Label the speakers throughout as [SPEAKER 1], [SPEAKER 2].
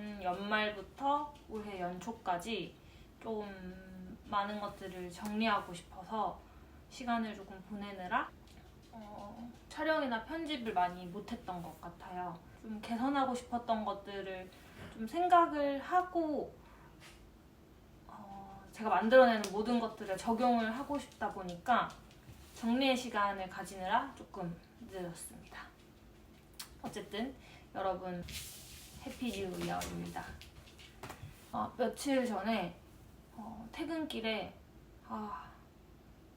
[SPEAKER 1] 작년 연말부터 올해 연초까지 좀 많은 것들을 정리하고 싶어서 시간을 조금 보내느라 어, 촬영이나 편집을 많이 못했던 것 같아요. 좀 개선하고 싶었던 것들을 좀 생각을 하고 어, 제가 만들어내는 모든 것들을 적용을 하고 싶다 보니까 정리의 시간을 가지느라 조금 늦었습니다. 어쨌든 여러분 해피 뉴 이어입니다. 어, 며칠 전에 어, 퇴근길에 아,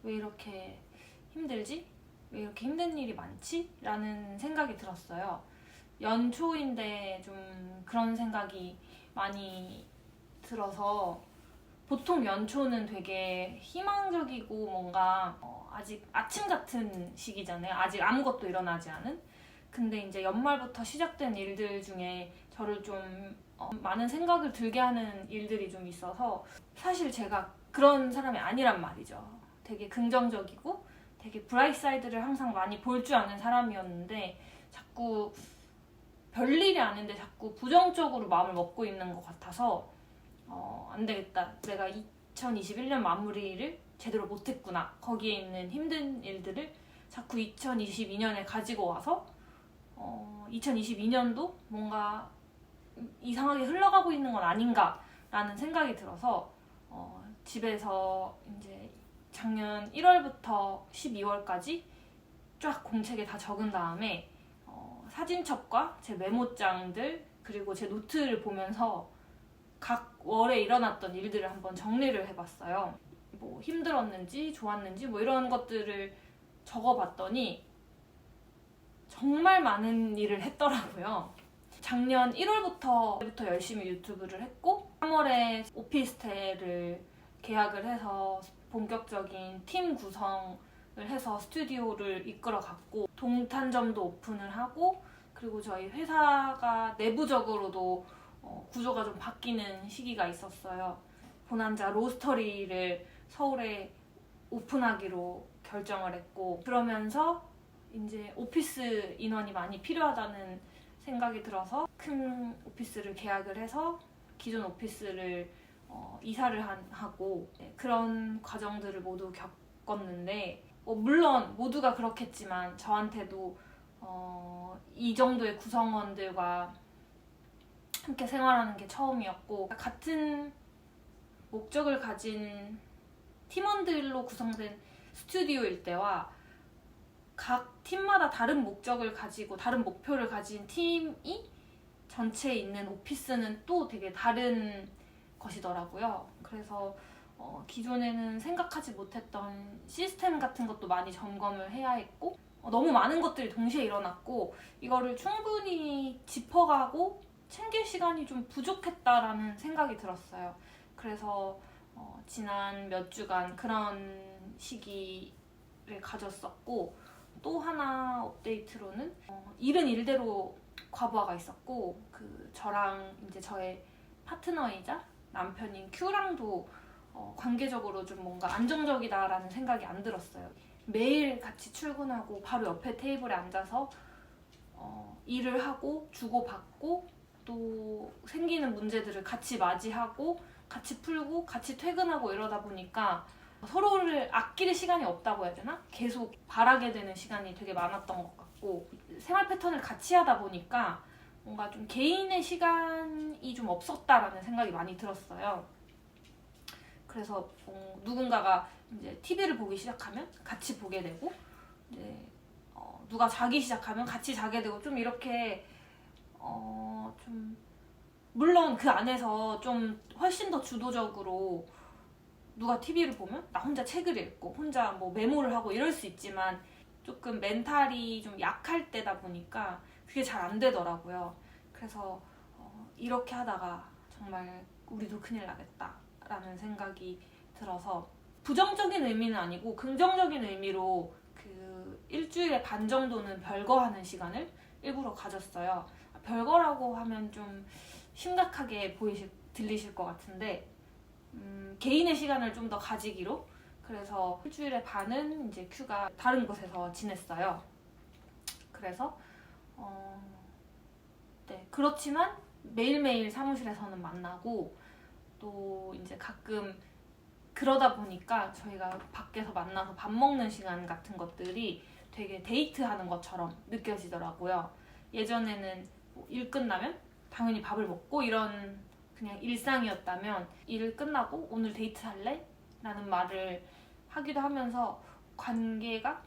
[SPEAKER 1] 왜 이렇게 힘들지? 왜 이렇게 힘든 일이 많지? 라는 생각이 들었어요. 연초인데 좀 그런 생각이 많이 들어서 보통 연초는 되게 희망적이고 뭔가 어, 아직 아침 같은 시기잖아요. 아직 아무것도 일어나지 않은. 근데 이제 연말부터 시작된 일들 중에 저를 좀 어, 많은 생각을 들게 하는 일들이 좀 있어서 사실 제가 그런 사람이 아니란 말이죠. 되게 긍정적이고 되게 브라이트 사이드를 항상 많이 볼 줄 아는 사람이었는데 자꾸 별일이 아닌데 자꾸 부정적으로 마음을 먹고 있는 것 같아서 어, 안 되겠다. 내가 2021년 마무리를 제대로 못했구나. 거기에 있는 힘든 일들을 자꾸 2022년에 가지고 와서 어, 2022년도 뭔가 이상하게 흘러가고 있는 건 아닌가라는 생각이 들어서 어, 집에서 이제 작년 1월부터 12월까지 쫙 공책에 다 적은 다음에 어, 사진첩과 제 메모장들 그리고 제 노트를 보면서 각 월에 일어났던 일들을 한번 정리를 해봤어요. 뭐 힘들었는지 좋았는지 뭐 이런 것들을 적어봤더니 정말 많은 일을 했더라고요. 작년 1월부터 부터 열심히 유튜브를 했고 3월에 오피스텔을 계약을 해서 본격적인 팀 구성을 해서 스튜디오를 이끌어 갔고 동탄점도 오픈을 하고 그리고 저희 회사가 내부적으로도 어, 구조가 좀 바뀌는 시기가 있었어요. 보난자 로스터리를 서울에 오픈하기로 결정을 했고 그러면서 이제 오피스 인원이 많이 필요하다는 생각이 들어서 큰 오피스를 계약을 해서 기존 오피스를 어, 이사를 한, 하고 네, 그런 과정들을 모두 겪었는데 뭐 물론 모두가 그렇겠지만 저한테도 어, 이 정도의 구성원들과 함께 생활하는 게 처음이었고 같은 목적을 가진 팀원들로 구성된 스튜디오일 때와 각 팀마다 다른 목적을 가지고 다른 목표를 가진 팀이 전체에 있는 오피스는 또 되게 다른 것이더라고요. 그래서 어, 기존에는 생각하지 못했던 시스템 같은 것도 많이 점검을 해야 했고 어, 너무 많은 것들이 동시에 일어났고 이거를 충분히 짚어가고 챙길 시간이 좀 부족했다라는 생각이 들었어요. 그래서 어, 지난 몇 주간 그런 시기를 가졌었고 또 하나 업데이트로는 어, 일은 일대로 과부하가 있었고 그 저랑 이제 저의 파트너이자 남편인 큐랑도 어, 관계적으로 좀 뭔가 안정적이다라는 생각이 안 들었어요. 매일 같이 출근하고 바로 옆에 테이블에 앉아서 어, 일을 하고 주고받고 또 생기는 문제들을 같이 맞이하고 같이 풀고 같이 퇴근하고 이러다 보니까 서로를 아낄 시간이 없다고 해야 되나? 계속 바라게 되는 시간이 되게 많았던 것 같고 생활 패턴을 같이 하다 보니까 뭔가 좀 개인의 시간이 좀 없었다라는 생각이 많이 들었어요. 그래서 어, 누군가가 이제 TV를 보기 시작하면 같이 보게 되고 이제 어, 누가 자기 시작하면 같이 자게 되고 좀 이렇게 어, 좀 물론 그 안에서 좀 훨씬 더 주도적으로 누가 TV를 보면 나 혼자 책을 읽고 혼자 뭐 메모를 하고 이럴 수 있지만 조금 멘탈이 좀 약할 때다 보니까 그게 잘 안 되더라고요. 그래서 어, 이렇게 하다가 정말 우리도 큰일 나겠다라는 생각이 들어서 부정적인 의미는 아니고 긍정적인 의미로 그 일주일에 반 정도는 별거 하는 시간을 일부러 가졌어요. 별거라고 하면 좀 심각하게 보이실 들리실 것 같은데 음, 개인의 시간을 좀 더 가지기로 그래서 일주일에 반은 이제 큐가 다른 곳에서 지냈어요. 그래서 어, 네 그렇지만 매일매일 사무실에서는 만나고 또 이제 가끔 그러다 보니까 저희가 밖에서 만나서 밥 먹는 시간 같은 것들이 되게 데이트하는 것처럼 느껴지더라고요. 예전에는 뭐 일 끝나면 당연히 밥을 먹고 이런 그냥 일상이었다면 일 끝나고 오늘 데이트 할래? 라는 말을 하기도 하면서 관계가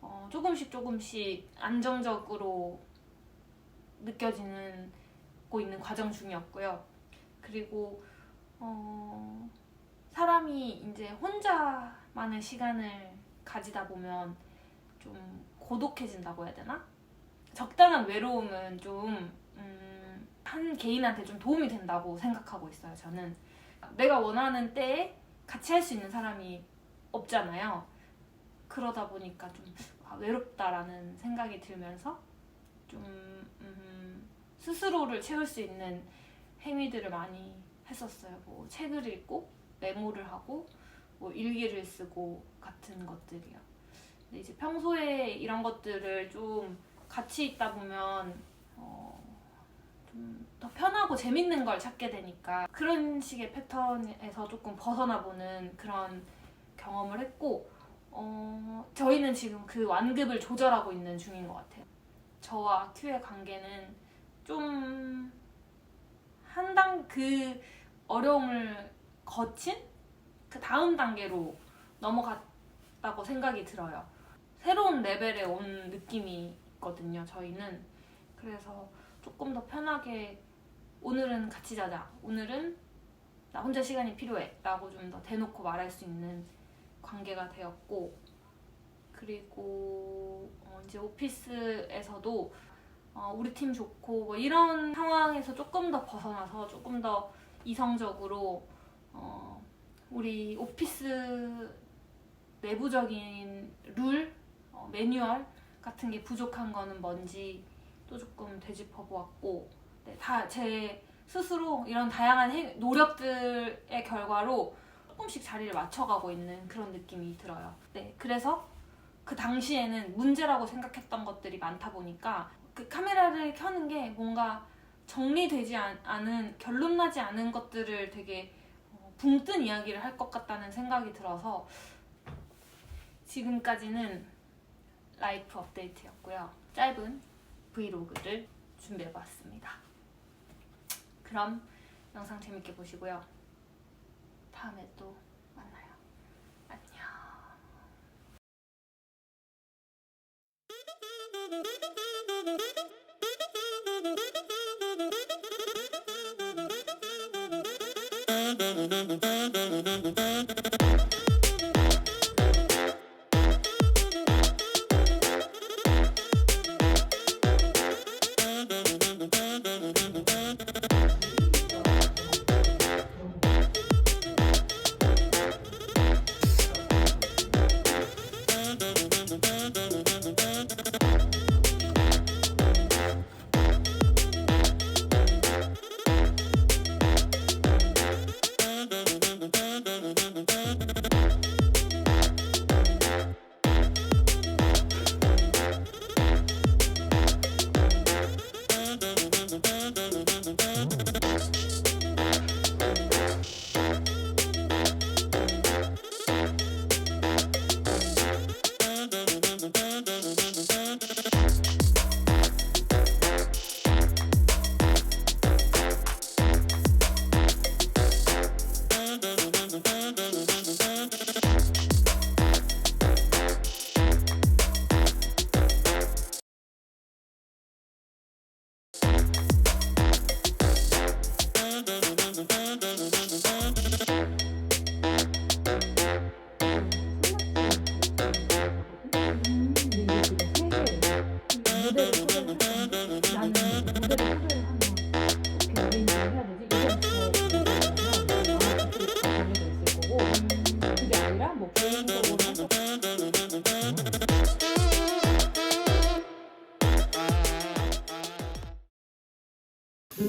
[SPEAKER 1] 어, 조금씩 조금씩 안정적으로 느껴지는 고 있는 과정 중이었고요. 그리고 어, 사람이 이제 혼자만의 시간을 가지다 보면 좀 고독해진다고 해야 되나? 적당한 외로움은 좀, 음, 한 개인한테 좀 도움이 된다고 생각하고 있어요, 저는. 내가 원하는 때에 같이 할 수 있는 사람이 없잖아요. 그러다 보니까 좀 아, 외롭다라는 생각이 들면서 좀, 음, 스스로를 채울 수 있는 행위들을 많이 했었어요. 뭐, 책을 읽고, 메모를 하고, 뭐, 일기를 쓰고, 같은 것들이요. 근데 이제 평소에 이런 것들을 좀 같이 있다 보면 어, 좀 더 편하고 재밌는 걸 찾게 되니까 그런 식의 패턴에서 조금 벗어나 보는 그런 경험을 했고 어, 저희는 지금 그 완급을 조절하고 있는 중인 것 같아요. 저와 큐의 관계는 좀 한단 그 어려움을 거친 그 다음 단계로 넘어갔다고 생각이 들어요. 새로운 레벨에 온 느낌이 있거든요, 저희는. 그래서 조금 더 편하게 오늘은 같이 자자. 오늘은 나 혼자 시간이 필요해. 라고 좀 더 대놓고 말할 수 있는 관계가 되었고, 그리고 어, 이제 오피스에서도 어, 우리 팀 좋고 뭐 이런 상황에서 조금 더 벗어나서 조금 더 이성적으로 어, 우리 오피스 내부적인 룰, 어, 매뉴얼 같은 게 부족한 거는 뭔지 또 조금 되짚어 보았고 네, 다제 스스로 이런 다양한 행- 노력들의 결과로 조금씩 자리를 맞춰가고 있는 그런 느낌이 들어요. 네, 그래서 그 당시에는 문제라고 생각했던 것들이 많다 보니까 그 카메라를 켜는 게 뭔가 정리되지 않, 않은 결론 나지 않은 것들을 되게 어, 붕뜬 이야기를 할 것 같다는 생각이 들어서 지금까지는 라이프 업데이트였고요. 짧은 브이로그를 준비해봤습니다. 그럼 영상 재밌게 보시고요. 다음에 또 만나요. 안녕.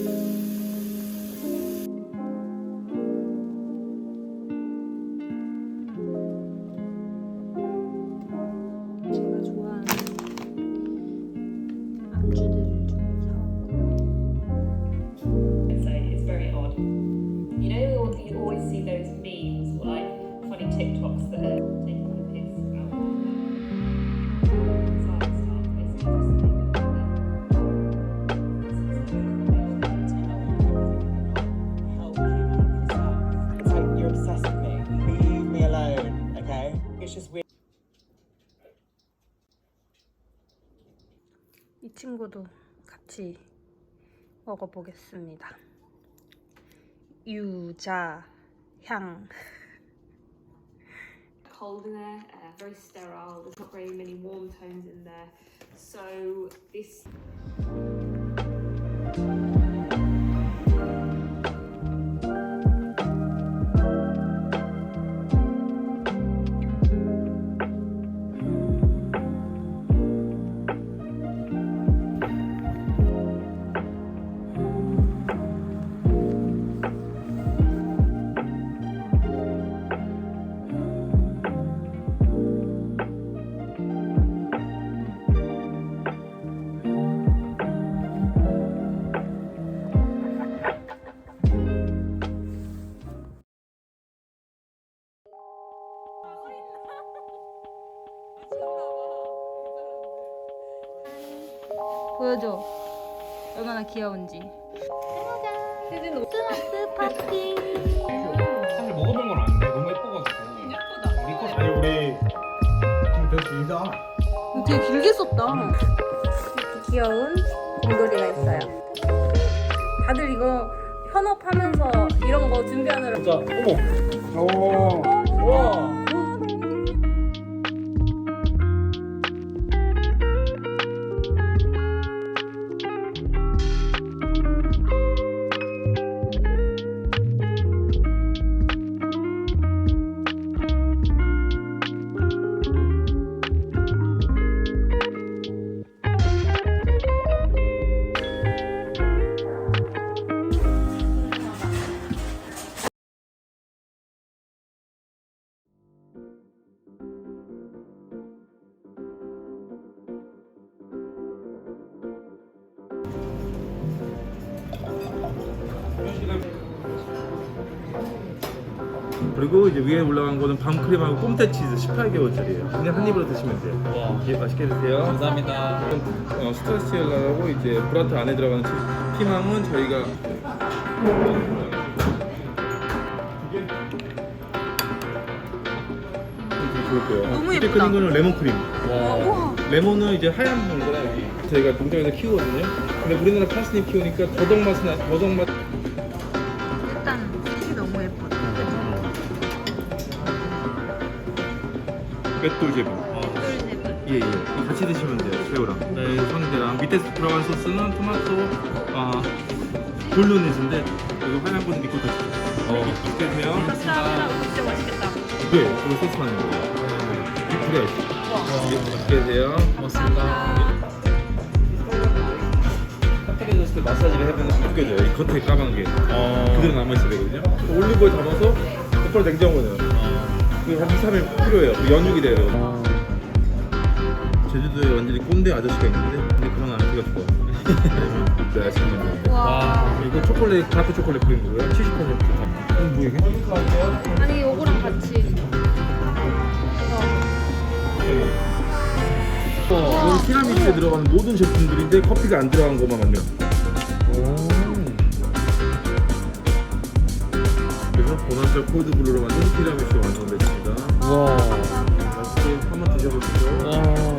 [SPEAKER 2] うん。Just
[SPEAKER 3] weird.
[SPEAKER 1] 이 친구도 같이 먹어보겠습니다. 유자 향.
[SPEAKER 2] cold in there, uh, very sterile. There's not very many warm tones in there. So this
[SPEAKER 1] 보여줘. 얼마나 귀여운지. 크리스마스 파티.
[SPEAKER 4] 사실 먹어본 건 아닌데 너무 예뻐가지고 예쁘다 우리 거 아니 우리 좀 되게 길다
[SPEAKER 1] 되게 길게 썼다. 귀여운 곰돌이가 있어요. 다들 이거 현업하면서 이런 거 준비하느라
[SPEAKER 4] 진짜 어머 오 와.
[SPEAKER 5] 위에 올라간 거는 밤크림하고 꼼테 치즈 18개월짜리예요. 그냥 한 입으로 드시면 돼요. 예, 맛있게 드세요.
[SPEAKER 4] 감사합니다
[SPEAKER 5] 어, 스트라스티엘라고 이제 브라트 안에 들어가는 치- 피망은 저희가 거예요.
[SPEAKER 1] 너무 예쁘다.
[SPEAKER 5] 그린 거는 레몬 크림.
[SPEAKER 1] 우와.
[SPEAKER 5] 레몬은 이제 하얀 거라 저희가 농장에서 키우거든요. 근데 우리나라 파스님 키우니까 더덕 맛이 나, 더덕 맛. 맷돌 제분. 예, 예. 이거 같이 드시면 돼요. 새우랑. 네. 성대랑. 밑에 들어간 소스는 토마토, 아, 볼로네즈인데, 여기 거는 리코타 소스. 어. 맛있게 드세요.
[SPEAKER 1] 감사합니다. 진짜 맛있겠다.
[SPEAKER 5] 네, 그거 소스만 있는 거예요. 비프가 있어. 예, 맛있게 드세요.
[SPEAKER 4] 고맙습니다
[SPEAKER 5] 핫하게 졌을 때 마사지를 해보면 느껴져요. 이 겉에 까만 게.
[SPEAKER 4] 어.
[SPEAKER 5] 그대로 남아있어야 되거든요. 올리브오일 담아서 곧바로 냉장고에 넣어요. 그한 2, 3일 필요해요. 그 연육이 돼요. 제주도에 완전히 꼰대 아저씨가 있는데 근데 그런 아저씨가 좋아. 네, 아시는 분.
[SPEAKER 1] 와.
[SPEAKER 5] 이거 초콜릿, 다크 초콜릿 크림 거고요. 70% 다. 이건 뭐 이게?
[SPEAKER 1] 아니 요거랑 같이.
[SPEAKER 5] 어, 여기 티라미수에 들어가는 모든 제품들인데 커피가 안 들어간 것만 만들어. 그래서 보나스 콜드 블루로 만든 티라미수 완성됐습니다.
[SPEAKER 4] 와
[SPEAKER 5] 맛있게 한번 드셔보시죠.
[SPEAKER 4] 와.